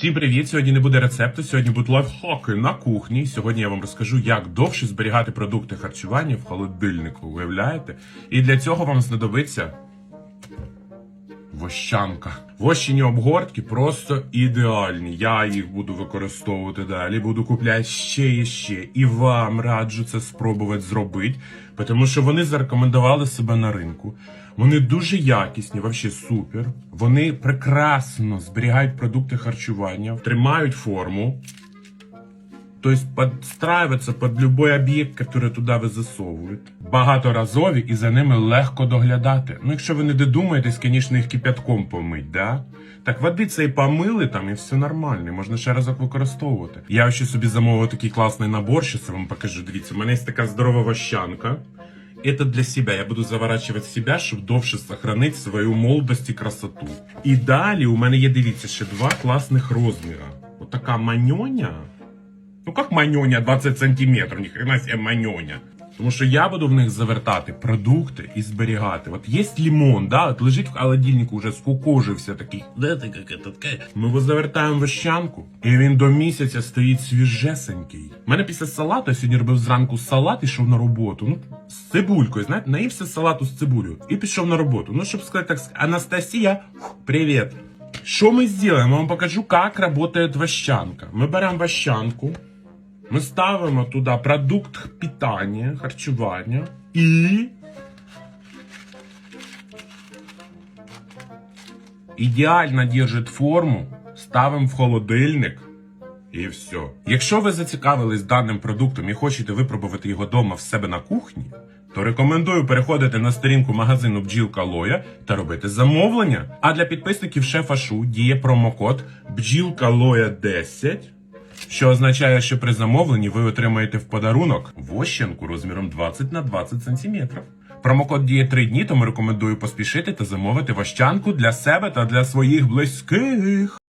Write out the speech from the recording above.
Всім привіт! Сьогодні не буде рецепту, сьогодні будуть лайфхаки на кухні. Сьогодні я вам розкажу, як довше зберігати продукти харчування в холодильнику. Уявляєте? І для цього вам знадобиться вощанка. Вощені обгортки просто ідеальні. Я їх буду використовувати далі. Буду купляти ще і ще. І вам раджу це спробувати зробити, тому що вони зарекомендували себе на ринку. Вони дуже якісні, взагалі супер. Вони прекрасно зберігають продукти харчування, тримають форму. То есть под любой об'єкт, який туди ви засовуєте. Багаторазові і за ними легко доглядати. Ну, якщо ви не додумаєтесь, звісно, їх кипятком помить, да? Так водиться і помили там, і все нормально, можна ще разок використовувати. Я ще собі замовив такий класний набор, щас я вам покажу. Дивіться, у мене є така здорова вощанка. Это для себя. Я буду заворачивать себя, щоб довше сохранити свою молодость і красоту. І далі у мене є, дивіться, ще два класних розміра. Отака маньоня. Ну как маньоня 20 сантиметрів, ніхрена себе маньоня. Тому що я буду в них завертати продукти і зберігати. От є лимон, да, от лежить в холодильнику, вже скукожився такий. Де ти? Ми його завертаємо в ощанку, і він до місяця стоїть свіжесенький. У мене після салату я сьогодні робив зранку салат, ішов на роботу. Ну, з цибулькою, знаєте, наївся салату з цибулею і пішов на роботу. Ну, щоб сказати так, Анастасія, привіт. Що ми зробимо? Я вам покажу, як працює вощанка. Ми беремо вощанку, ми ставимо туди продукт питання, харчування і. Ідеально держить форму, ставимо в холодильник і все. Якщо ви зацікавились даним продуктом і хочете випробувати його вдома в себе на кухні, то рекомендую переходити на сторінку магазину Бджілка Лоя та робити замовлення. А для підписників шефа Шу діє промокод Бджілка Лоя 10 що означає, що при замовленні ви отримаєте в подарунок вощенку розміром 20 на 20 см. Промокод діє 3 дні, тому рекомендую поспішити та замовити вощанку для себе та для своїх близьких.